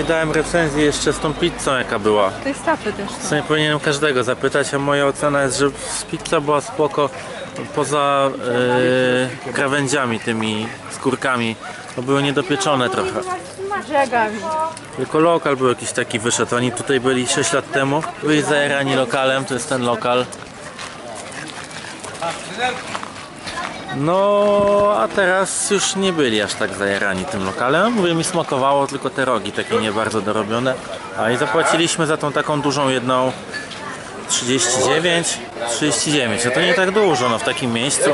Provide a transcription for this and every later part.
nie dałem recenzji jeszcze z tą pizzą jaka była. To jest stafy też W są. sumie powinienem każdego zapytać, a moja ocena jest, że pizza była spoko poza e, krawędziami tymi skórkami. To były niedopieczone trochę. Brzegami. Tylko lokal był jakiś taki wyszedł. Oni tutaj byli 6 lat temu. Byli zajarani lokalem, to jest ten lokal. No, a teraz już nie byli aż tak zajarani tym lokalem. Mówię, mi smakowało tylko te rogi takie nie bardzo dorobione. A i zapłaciliśmy za tą taką dużą jedną 39, 39, no to nie tak dużo, no w takim miejscu.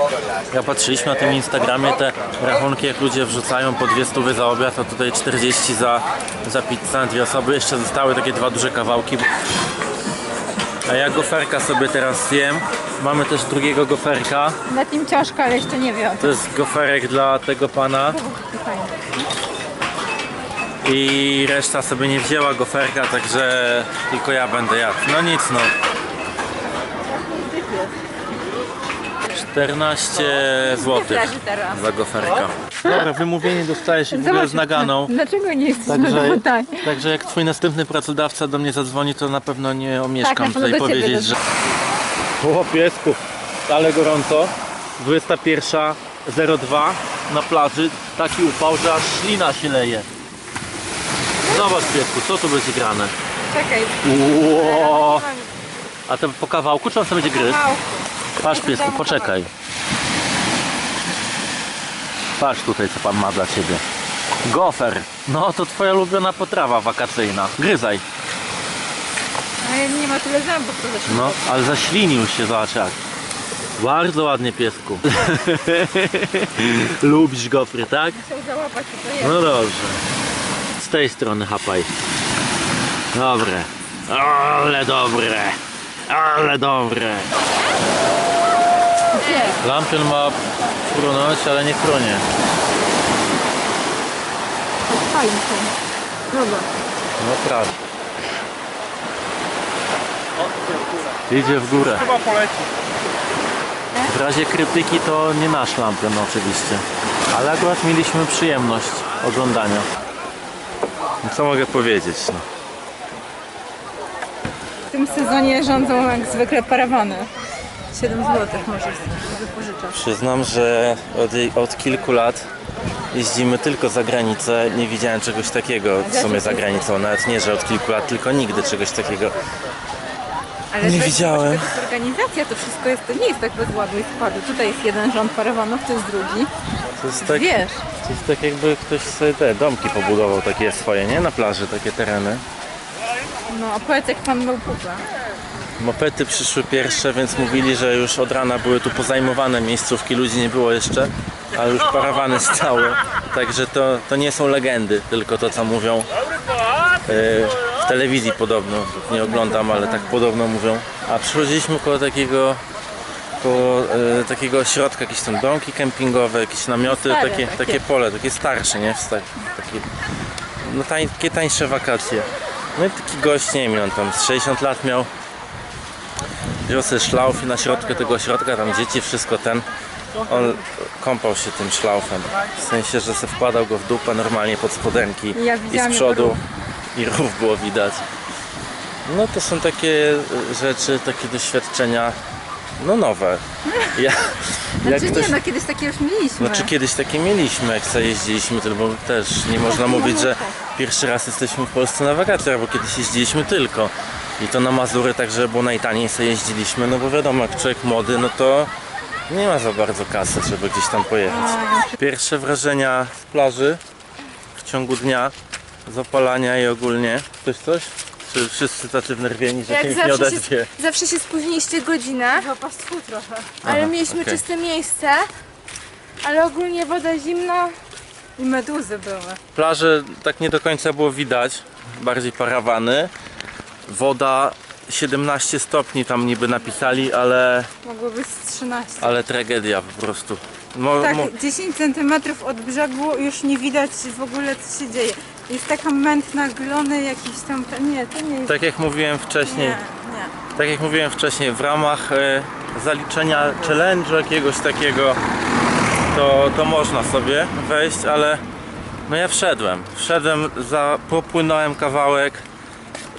Ja patrzyliśmy na tym Instagramie te rachunki, jak ludzie wrzucają po dwie stówy za obiad, a tutaj 40 za, za pizzę dwie osoby, jeszcze zostały takie dwa duże kawałki. A ja goferka sobie teraz zjem. Mamy też drugiego goferka. Na tym ciążka, ale jeszcze nie wiem. To jest goferek dla tego pana. I reszta sobie nie wzięła goferka, także tylko ja będę jadł. No nic no. 14 zł Leży teraz. za goferka. Dobra, wymówienie dostajesz i w ogóle z naganą. Dlaczego nie jesteś Także, tak? także jak twój następny pracodawca do mnie zadzwoni, to na pewno nie omieszkam Tak, na pewno tutaj do ciebie powiedzieć, że... O piesku, ale gorąco. 21.02 na plaży. Taki upał, że aż ślina się leje. Zobacz piesku, co tu będzie grane? Czekaj. Ło! A to po kawałku, czy on sobie będzie? Małku. Patrz piesku, poczekaj. Patrz tutaj, co pan ma dla ciebie. Gofer. No to twoja ulubiona potrawa wakacyjna. Gryzaj. Ale nie ma tyle zębów, to zresztą. No, ale zaślinił się, zobacz jak. Bardzo ładnie piesku. Lubisz gofry, tak? Musiał załapać to jest. No dobrze. Z tej strony hapaj. Dobre. Ale dobre. Ale dobre. Lampion ma frunąć, ale nie frunie. Fajnie. Dobra. No prawie. Idzie w górę. Chyba poleci. W razie krytyki to nie nasz lampion oczywiście. Ale akurat mieliśmy przyjemność oglądania. No Co mogę powiedzieć? No. W tym sezonie rządzą jak zwykle parawany. 7 zł możesz wypożyczać. Przyznam, że od, od kilku lat jeździmy tylko za granicę. Nie widziałem czegoś takiego w sumie za granicą. Nawet nie, że od kilku lat, tylko nigdy czegoś takiego. Ale Nie to jest widziałem. Organizacja to wszystko jest, to nie jest tak bez ładu i składu. Tutaj jest jeden rząd parawanów, to jest drugi. To jest tak, Wiesz, to jest tak jakby ktoś sobie te domki pobudował takie swoje, nie? Na plaży, takie tereny. no a powiedz jak pan miał pupę. Mopety przyszły pierwsze, więc mówili, że już od rana były tu pozajmowane miejscówki, ludzi nie było jeszcze, ale już parawany stały. Także to, to nie są legendy, tylko to co mówią. W telewizji podobno, nie oglądam, ale tak podobno mówią. A przychodziliśmy koło takiego koło e, takiego ośrodka, jakieś tam domki kempingowe, jakieś namioty, Stare takie, takie. takie pole, takie starsze, nie? Wsta- Takie, no tań, takie tańsze wakacje. No i taki gość, nie wiem, on tam z 60 lat miał. Wziął sobie szlauf i na środku tego ośrodka, tam dzieci, wszystko ten. On kąpał się tym szlaufem. W sensie, że se wkładał go w dupę normalnie pod spodenki Ja i widziałam z przodu. I rów było widać. No to są takie rzeczy, takie doświadczenia, no nowe. Ja, jak Znaczy ktoś, nie, no kiedyś takie już mieliśmy. znaczy kiedyś takie mieliśmy, jak sobie jeździliśmy, to bo też nie można mówić, że pierwszy raz jesteśmy w Polsce na wakacjach, bo kiedyś jeździliśmy tylko. I to na Mazury, także było najtaniej sobie jeździliśmy, no bo wiadomo, jak człowiek młody, no to nie ma za bardzo kasy, żeby gdzieś tam pojechać. Pierwsze wrażenia z plaży w ciągu dnia, z opalania i ogólnie. Ktoś coś? Czy wszyscy tacy wnerwieni, że się Jak nikt nie zawsze odezwie? się, zawsze się spóźniliście godzinę, pastwu trochę. ale Aha, mieliśmy okej. czyste miejsce, ale ogólnie woda zimna. I meduzy były. Plaże tak nie do końca było widać, bardziej parawany. Woda 17 stopni tam niby napisali, ale, Mogło być z 13. ale tragedia po prostu. Mo, Tak, mo, 10 cm od brzegu już nie widać w ogóle co się dzieje. Jest taka mętna glony jakiś tam. Nie, to nie jest. tak jak mówiłem wcześniej, Nie, nie. tak jak mówiłem wcześniej, w ramach e, zaliczenia challenge'u jakiegoś takiego, to, to można sobie wejść, ale No ja wszedłem. Wszedłem, za, popłynąłem kawałek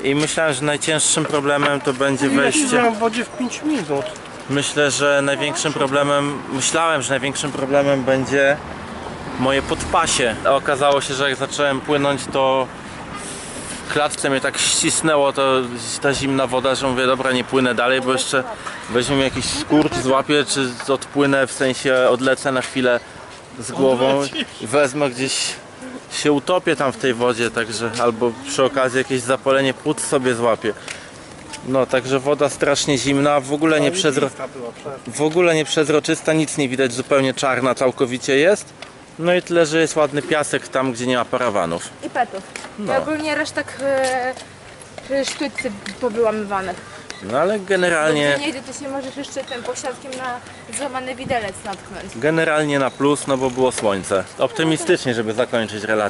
i myślałem, że najcięższym problemem to będzie Ja wejście. siedziałem w wodzie w 5 minut. Myślę, że największym problemem, myślałem, że największym problemem będzie moje podpasie. A Okazało się, że jak zacząłem płynąć, to w klatce mnie tak ścisnęło to ta zimna woda, że mówię, dobra, nie płynę dalej, bo jeszcze weźmie jakiś skurcz, złapię, czy odpłynę, w sensie odlecę na chwilę z głową i wezmę gdzieś się utopię tam w tej wodzie, także albo przy okazji jakieś zapalenie płuc sobie złapię. No, także woda strasznie zimna, w ogóle nie przezro... W ogóle nie przezroczysta, nic nie widać, zupełnie czarna całkowicie jest. No i tyle, że jest ładny piasek tam, gdzie nie ma parawanów. I petów. No. I ogólnie resztek e, sztućcy powyłamywanych. No ale generalnie, nie idzie, to się możesz jeszcze tym posiadkiem na złamany widelec natknąć. generalnie na plus, no bo było słońce. Optymistycznie, żeby zakończyć relację